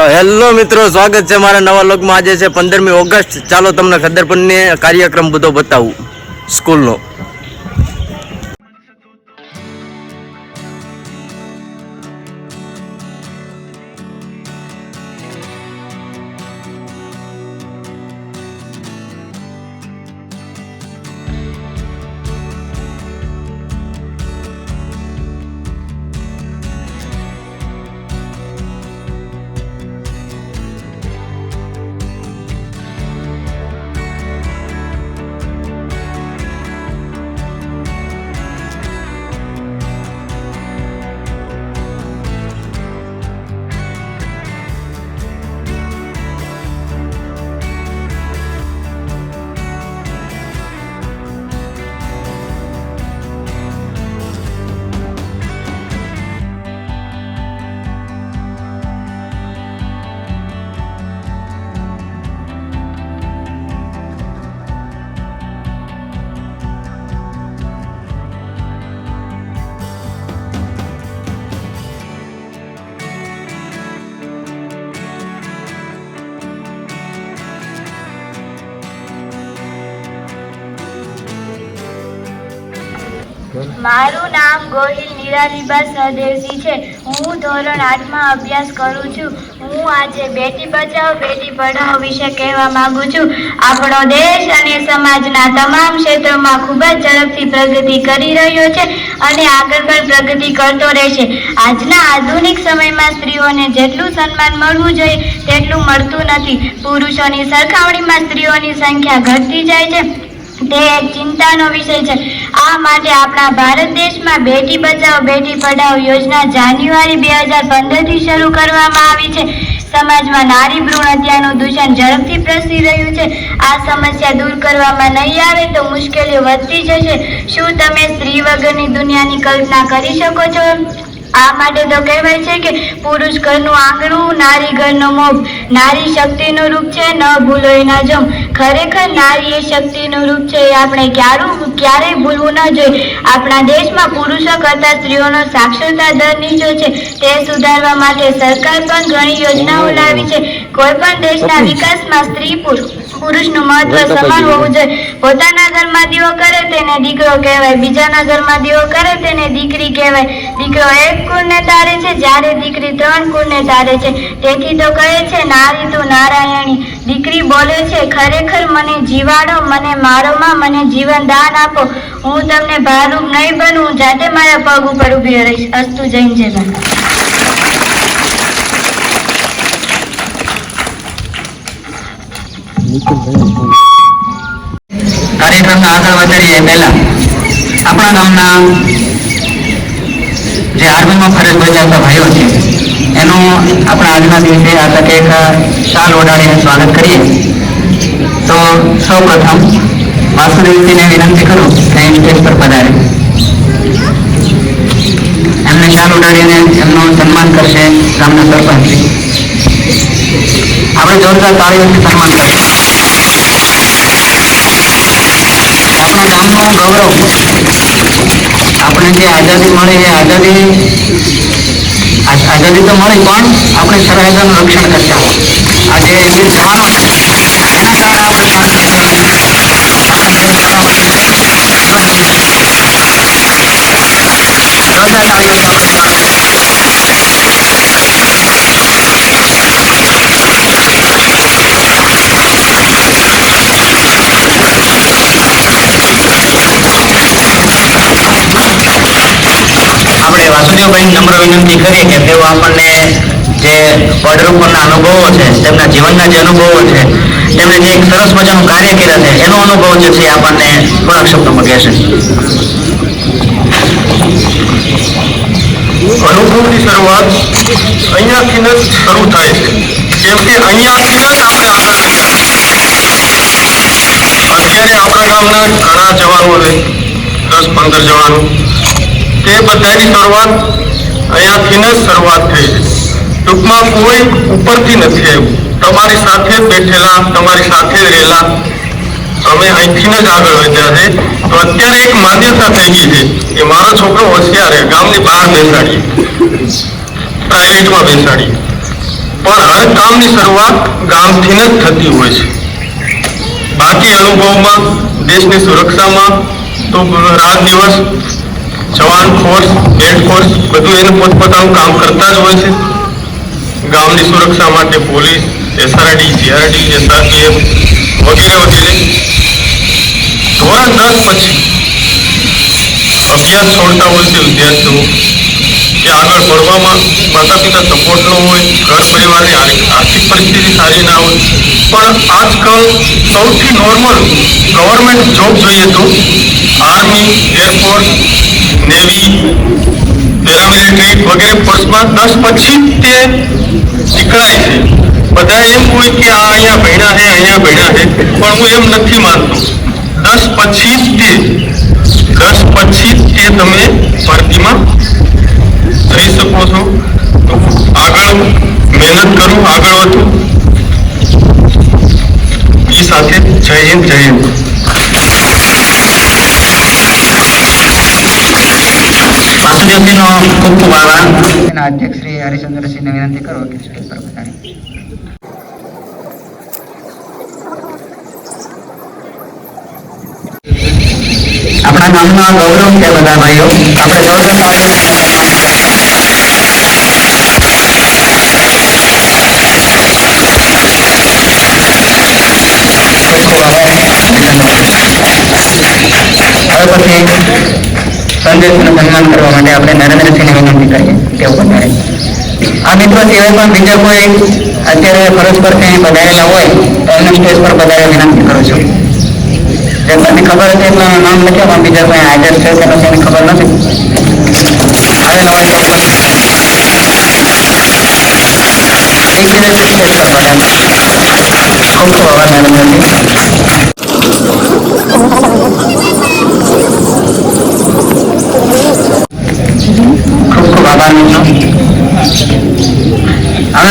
તો હેલો મિત્રો, સ્વાગત છે મારા નવા લોકમાં આજે છે પંદરમી ઓગસ્ટ. ચાલો તમને ખદ્દરપુરને કાર્યક્રમ બધો બતાવું. સ્કૂલનો. મારું નામ ગોહિલ નિરાલીબા સહદેવજી છે. હું ધોરણ આઠમાં અભ્યાસ કરું છું. હું આજે બેટી બચાવો, બેટી પઢાઓ વિશે કહેવા માંગુ છું. આપણો દેશ અને સમાજના તમામ ક્ષેત્રોમાં ખૂબ જ ઝડપથી પ્રગતિ કરી રહ્યો છે અને આગળ પણ પ્રગતિ કરતો રહેશે. આજના આધુનિક સમયમાં સ્ત્રીઓને જેટલું સન્માન મળવું જોઈએ, તેટલું મળતું નથી. પુરુષોની સરખામણીમાં સ્ત્રીઓની સંખ્યા ઘટતી જાય છે. તે એક ચિંતાનો વિષય છે. આ માટે આપણા ભારત દેશમાં બેટી બચાવો બેટી પઢાઓ યોજના જાન્યુઆરી બે હજાર પંદરથી શરૂ કરવામાં આવી છે. સમાજમાં નારી ભ્રૂણ હત્યાનું દૂષણ ઝડપથી પ્રસરી રહ્યું છે. આ સમસ્યા દૂર કરવામાં નહીં આવે તો મુશ્કેલીઓ વધતી જશે. શું તમે સ્ત્રી વગરની દુનિયાની કલ્પના કરી શકો છો? આ માટે તો કહેવાય છે કે પુરુષ ઘરનું આંગણું નારી ઘરનો મોભ. નારી શક્તિનું રૂપ છે ન ભૂલો એના જમ. ખરેખર નારી એ શક્તિનું રૂપ છે એ આપણે ક્યારું ક્યારેય ભૂલવું ન જોઈએ. આપણા દેશમાં પુરુષો કરતાં સ્ત્રીઓનો સાક્ષરતા દર નીચો છે. તે સુધારવા માટે સરકાર પણ ઘણી યોજનાઓ લાવી છે. કોઈ પણ દેશના વિકાસમાં સ્ત્રી પુરુષ પુરુષનું મહત્વ સમાન હોવું જોઈએ. પોતાના ઘરમાં દીવો કરે તેને દીકરો કહેવાય, બીજાના ઘરમાં દીવો કરે તેને દીકરી કહેવાય. દીકરો એક કુળને તારે છે, જ્યારે દીકરી ત્રણ કુળને તારે છે. તેથી તો કહે છે, નારી તું નારાયણી. દીકરી બોલે છે, ખરેખર મને જીવાડો, મને મારોમાં મને જીવન દાન આપો. હું તમને ભારૂપ નહીં બનું હું જાતે મારા પગ ઉપર ઊભી રહીશ. અસ્તુ જૈન જય કાર્યક્રમને આગળ વધારીએ પહેલા. આપણા ગામના જે આર્મીમાં ફરજ બજાવતા ભાઈઓ છે, એનું આપણા આજના દિવસે આ તકે શાલ ઓઢાડીને સ્વાગત કરીએ. તો સૌ પ્રથમ વાસુદેવજીને વિનંતી કરું કે સ્ટેજ પર પધારે. એમને શાલ ઉડાડીને એમનું સન્માન કરશે ગામના સરપંચ. આપણે જોરદાર તાળીઓથી સન્માન કરીએ. આપણા ગૌરવ આપણે જે આઝાદી મળી, એ આઝાદી આઝાદી તો મળી, પણ આપણે સરહદોનું રક્ષણ કરતા આજે જવાનો છે, એના કારણે આપણે શાંતિ છે આપણા દેશમાં જોરદાર તાળીઓથી આપણે સ્વાગત કરીએ. આપણે વાસુદેવભાઈ નમ્ર વિનંતી કરીએ કે તેઓ આપણને જે પડરૂપોના અનુભવો છે, તેમના જીવનના જે અનુભવો છે તેમણે જે એક સરસ મજાનું કાર્ય કર્યા છે, એનો અનુભવ જે છે આપણને થોડાક શબ્દોમાં કહેશે. અનુભવની શરૂઆત અહીંયાથી જ શરૂ થાય છે. કેમ કે અહીંયાથી જ આપણે અત્યારે આપણા ગામના ઘણા જવાનો છે દસ પંદર જવાનો. તે બધાની શરૂઆત અહીંયાથી જ શરૂઆત થઈ છે. ટૂંકમાં કોઈ ઉપરથી નથી આવ્યું. તમારી સાથે બેઠેલા, તમારી સાથે રહેલા. અમે અહીંથી જ આગળ વધ્યા છે. તો અત્યારે એક માન્યતા થઈ ગઈ છે કે મારો છોકરો હોશિયાર છે, ગામની બહાર બેસાડીએ. પ્રાઇવેટમાં બેસાડીએ. પણ હર કામની શરૂઆત ગામથી જ થતી હોય છે. બાકી અનુભવમાં, દેશની સુરક્ષામાં, તો રાત દિવસ જવાન ફોર્સ હેડ ફોર્સ બધું એને પોતપોતાનું કામ કરતા જ હોય છે. ગામની સુરક્ષા માટે પોલીસ એસઆરડી જીઆરડી એસઆરપીએફ વગેરે વગેરે. ધોરણ દસ પછી અભ્યાસ છોડતા હોય છે વિદ્યાર્થીઓ. ભણવામાં માતા પિતા સપોર્ટ ન હોય, ઘર પરિવારની આર્થિક પરિસ્થિતિ સારી ના હોય. પણ આજકાલ સૌથી નોર્મલ ગવર્મેન્ટ જોબ જોઈએ તો આર્મી એરફોર્સ નેવી પેરામિલિટરી વગેરે ફોર્સમાં દસ પછી તે નીકળાય છે. બધા એમ હોય કે આ અહીંયા ભણ્યા છે, અહીંયા ભણ્યા છે. પણ હું એમ નથી માનતો. દસ પછી જ તે, દસ પછી જ તે તમે ભરતીમાં થઈ શકો છો? તો આગળ મહેનત કરો આગળ વધો. એ સાથે જય હિન્દ જય હિન્દ. વાસુદેવજીનો ખૂબ ખૂબ આભાર. અધ્યક્ષ શ્રી હરિચંદ્રસિંહને વિનંતી કરો કે સ્ટેજ પર પધારે આપણા ગામના ગૌરવ છે બધા ભાઈઓ. આપણે ગૌરવ હવે પછી સંદેશનું સન્માન કરવા માટે આપણે નરેન્દ્રસિંહને વિનંતી કરીએ તેઓ બધા આ મિત્રો સિવાય પણ બીજા કોઈ અત્યારે ફરજ પર ક્યાંય પધારેલા હોય, તો એમને સ્ટેજ પર પધારે વિનંતી કરું છું. જેમને ખબર હતી એટલા નામ લખ્યા પણ બીજા કોઈ હાજર છે કે પછી એની ખબર નથી. આવેલા હોય એક ખૂબ ખૂબ આભાર નરેન્દ્રસિંહ. હવે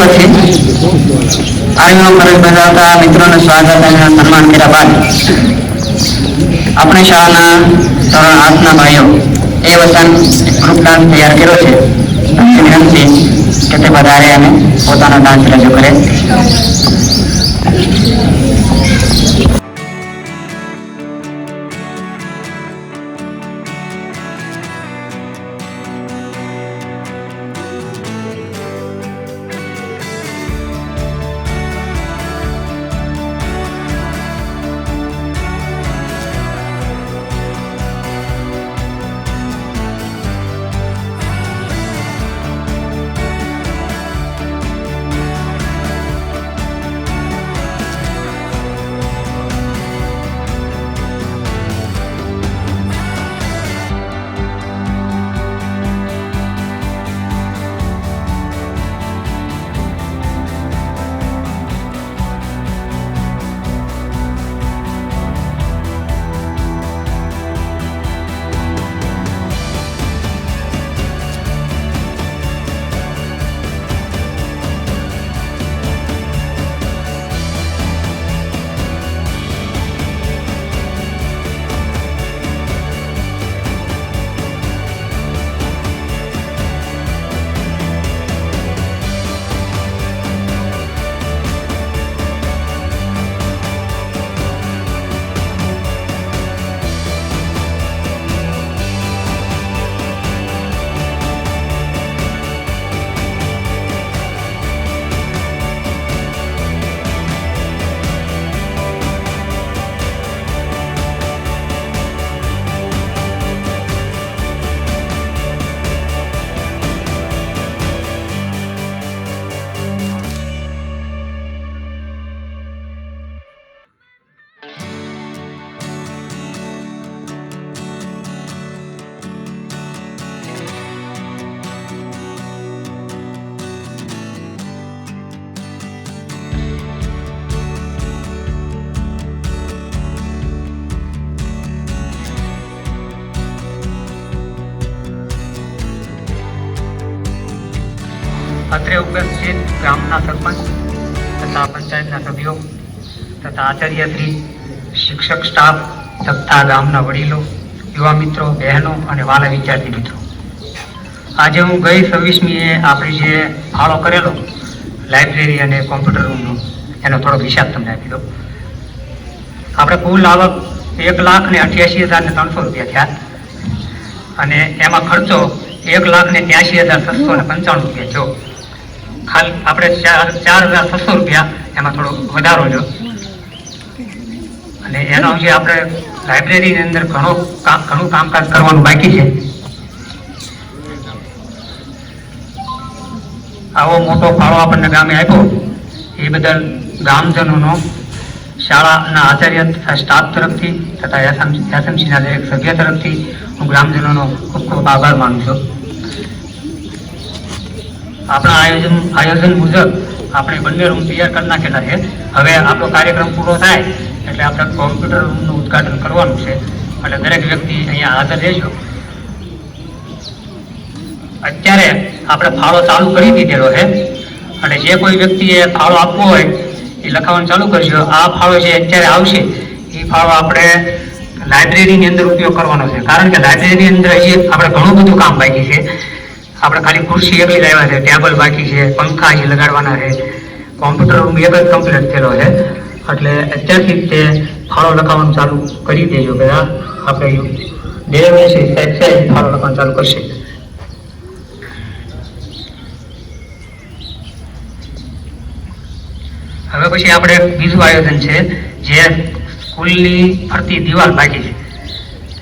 પછી આર્મીમાં ફરજ બજાવતા સ્વાગત અને સન્માન કર્યા બાદ આપણે શાળાના ત્રણ આઠના ભાઈઓ એ વસન ગ્રુપ ડાન્સ તૈયાર કર્યો છે. વિનંતી કે તે વધારે અને પોતાનો ડાન્સ રજૂ કરે. અત્રે ઉપસ્થિત ગામના સરપંચ તથા પંચાયતના સભ્યો તથા આચાર્યશ્રી શિક્ષક સ્ટાફ તથા ગામના વડીલો, યુવા મિત્રો, બહેનો અને વાલા વિદ્યાર્થી મિત્રો. આજે હું ગઈ છવ્વીસમીએ આપણી જે ફાળો કરેલો લાઇબ્રેરી અને કોમ્પ્યુટર રૂમનો, એનો થોડો હિસાબ તમને આપી દો આપણે કુલ આવક એક લાખ ને અઠ્યાસી હજાર ને ત્રણસો રૂપિયા થયા. અને એમાં ખર્ચો એક લાખ ને ત્યાસી હજાર છસો ને પંચાણું રૂપિયા જો ખાલી આપણે ચાર હજાર છસો રૂપિયા એમાં થોડો વધારો જો અને એનો જે આપણે લાઇબ્રેરીની અંદર ઘણો ઘણું કામકાજ કરવાનું બાકી છે. આવો મોટો ફાળો આપણને ગામે આપ્યો. એ બદલ ગામજનોનો શાળાના આચાર્ય તથા સ્ટાફ તરફથી તથા એસએમસીના દરેક સભ્ય તરફથી હું ગ્રામજનોનો ખૂબ ખૂબ આભાર માનું છું. આપણા આયોજન આયોજન મુજબ આપણે બંને રૂમ તૈયાર કરી નાખેલા છે. હવે આપણો કાર્યક્રમ પૂરો થાય એટલે આપણે કોમ્પ્યુટર રૂમનું ઉદઘાટન કરવાનું છે. એટલે દરેક વ્યક્તિ અહીંયા હાજર રહેજો. અત્યારે આપણે ફાળો ચાલુ કરી દીધેલો છે. અને જે કોઈ વ્યક્તિએ ફાળો આપવો હોય, એ લખાવવાનું ચાલુ કરજો. આ ફાળો જે અત્યારે આવશે, એ ફાળો આપણે લાઇબ્રેરીની અંદર ઉપયોગ કરવાનો છે. કારણ કે લાઇબ્રેરીની અંદર હજી આપણે ઘણું બધું કામ બાકી છે. આપણે ખાલી ખુરશી એકલી લાવ્યા છે, ટેબલ બાકી છે, પંખા હજી લગાડવાના છે. કોમ્પ્યુટર રૂમ એક જ કમ્પ્લીટ થયેલો છે. એટલે અત્યારથી તે ફાળો લખાવવાનું ચાલુ કરી દેજો કે આપણે બે વર્ષે સાહેબ ફાળો લખવાનું ચાલુ કરશે. હવે પછી આપણે બીજું આયોજન છે, જે સ્કૂલની ફરતી દિવાલ બાકી છે.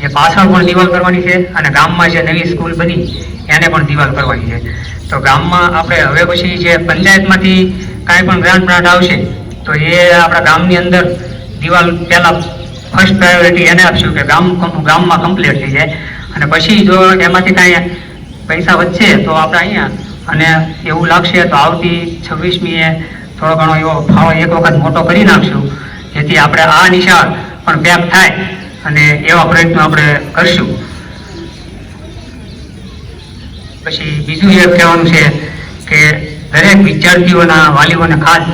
જે પાછળ પણ દિવાલ કરવાની છે અને ગામમાં જે નવી સ્કૂલ બની એને પણ દિવાલ કરવાની છે. તો ગામમાં આપણે હવે પછી જે પંચાયતમાંથી કાંઈ પણ ગ્રાન્ટ બ્રાન્ટ આવશે, તો એ આપણા ગામની અંદર દિવાલ પહેલાં ફર્સ્ટ પ્રાયોરિટી એને આપશું કે ગામ ગામમાં કમ્પ્લીટ થઈ જાય. અને પછી જો એમાંથી કાંઈ પૈસા વધશે તો આપણે અહીંયા, અને એવું લાગશે તો આવતી છવ્વીસમીએ થોડો ઘણો એવો ફાળો એક વખત મોટો કરી નાખશું, જેથી આપણે આ નિશાળ પણ પેક થાય અને એવા પ્રયત્નો આપણે કરશું. પછી બીજું એ કહેવાનું છે કે દરેક વિદ્યાર્થીઓના વાલીઓને ખાસ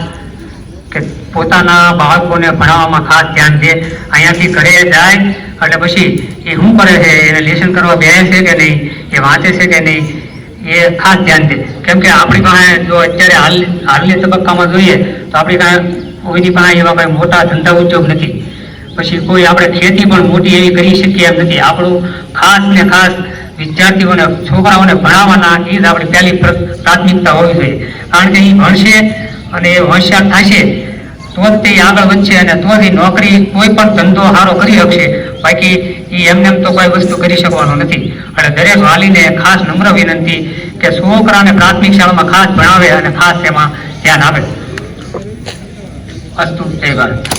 કે પોતાના બાળકોને ભણાવવામાં ખાસ ધ્યાન દે. અહીંયાથી ઘરે જાય, એટલે પછી એ શું કરે છે, એને લેસન કરવા બેસે છે કે નહીં, એ વાંચે છે કે નહીં, એ ખાસ ધ્યાન દે. કેમ કે આપણી પાસે જો અત્યારે હાલ, હાલની તબક્કામાં જોઈએ, તો આપણી પાસે કોઈની પાસે એવા કંઈ મોટા ધંધા ઉદ્યોગ નથી. પછી કોઈ આપણે ખેતી પણ મોટી એવી કરી શકીએ એમ નથી. આપણું ખાસ ને ખાસ વિદ્યાર્થીઓને, છોકરાઓને ભણાવવાના એ જ આપણી પહેલી પ્ર- પ્રાથમિકતા હોવી જોઈએ. કારણ કે એ ભણશે અને એ હોશિયાર થશે તો જ તે આગળ વધશે અને તો જ નોકરી કોઈ પણ ધંધો સારો કરી શકશે. બાકી એ એમને તો કોઈ વસ્તુ કરી શકવાનો નથી. અને દરેક વાલીને ખાસ નમ્ર વિનંતી કે છોકરાને પ્રાથમિક શાળામાં ખાસ ભણાવે અને ખાસ એમાં ધ્યાન આપે. અસ્તુ, જય ભારત.